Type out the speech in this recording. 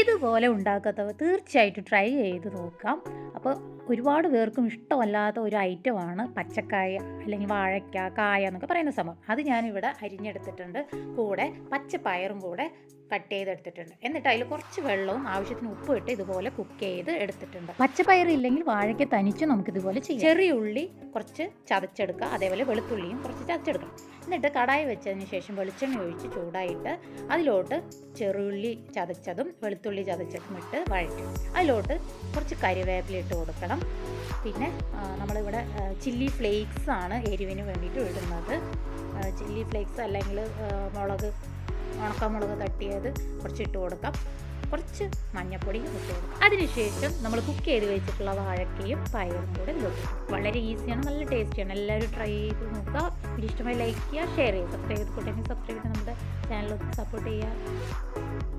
ഇതുപോലെ ഉണ്ടാക്കാത്തവർ തീർച്ചയായിട്ടും ട്രൈ ചെയ്ത് നോക്കാം. അപ്പോൾ ഒരുപാട് പേർക്കും ഇഷ്ടമല്ലാത്ത ഒരു ഐറ്റമാണ് പച്ചക്കായ അല്ലെങ്കിൽ വാഴയ്ക്ക കായ എന്നൊക്കെ പറയുന്ന സംഭവം. അത് ഞാനിവിടെ അരിഞ്ഞെടുത്തിട്ടുണ്ട്. കൂടെ പച്ചപ്പയറും കൂടെ കട്ട് ചെയ്തെടുത്തിട്ടുണ്ട്. എന്നിട്ട് അതിൽ കുറച്ച് വെള്ളവും ആവശ്യത്തിന് ഉപ്പ് ഇട്ട് ഇതുപോലെ കുക്ക് ചെയ്ത് എടുത്തിട്ടുണ്ട്. പച്ചപ്പയർ ഇല്ലെങ്കിൽ വാഴയ്ക്ക് തനിച്ച് നമുക്ക് ഇതുപോലെ ചെയ്യാം. ചെറിയ ഉള്ളി കുറച്ച് ചതച്ചെടുക്കുക. അതേപോലെ വെളുത്തുള്ളിയും കുറച്ച് ചതച്ചെടുക്കണം. എന്നിട്ട് കടായി വെച്ചതിന് ശേഷം വെളിച്ചെണ്ണ ഒഴിച്ച് ചൂടായിട്ട് അതിലോട്ട് ചെറുള്ളി ചതച്ചതും വെളുത്തുള്ളി ചതച്ചതും ഇട്ട് വഴറ്റും. അതിലോട്ട് കുറച്ച് കരിവേപ്പില ഇട്ട് കൊടുക്കണം. പിന്നെ നമ്മളിവിടെ ചില്ലി ഫ്ലേക്സ് ആണ് എരിവിന് വേണ്ടിയിട്ട് ഇടുന്നത്. ചില്ലി ഫ്ലേക്സ് അല്ലെങ്കിൽ മുളക് ഉണക്കമുളക് തട്ടിയത് കുറച്ച് ഇട്ട് കൊടുക്കാം. കുറച്ച് മഞ്ഞപ്പൊടിയും ഇട്ട് കൊടുക്കാം. അതിനുശേഷം നമ്മൾ കുക്ക് ചെയ്ത് വെച്ചിട്ടുള്ള വാഴക്കയും പയറും കൂടെ ഇതിലോട്ട് വളരെ ഈസിയാണ് നല്ല ടേസ്റ്റിയാണ് എല്ലാവരും ട്രൈ ചെയ്ത് നോക്കുക. ഇഷ്ടമായി ലൈക്ക് ചെയ്യുക ഷെയർ ചെയ്യുക സബ്സ്ക്രൈബ് ചെയ്ത് കൂട്ടെങ്കിൽ സബ്സ്ക്രൈബ് ചെയ്ത് നമ്മുടെ ചാനലൊക്കെ സപ്പോർട്ട് ചെയ്യുക.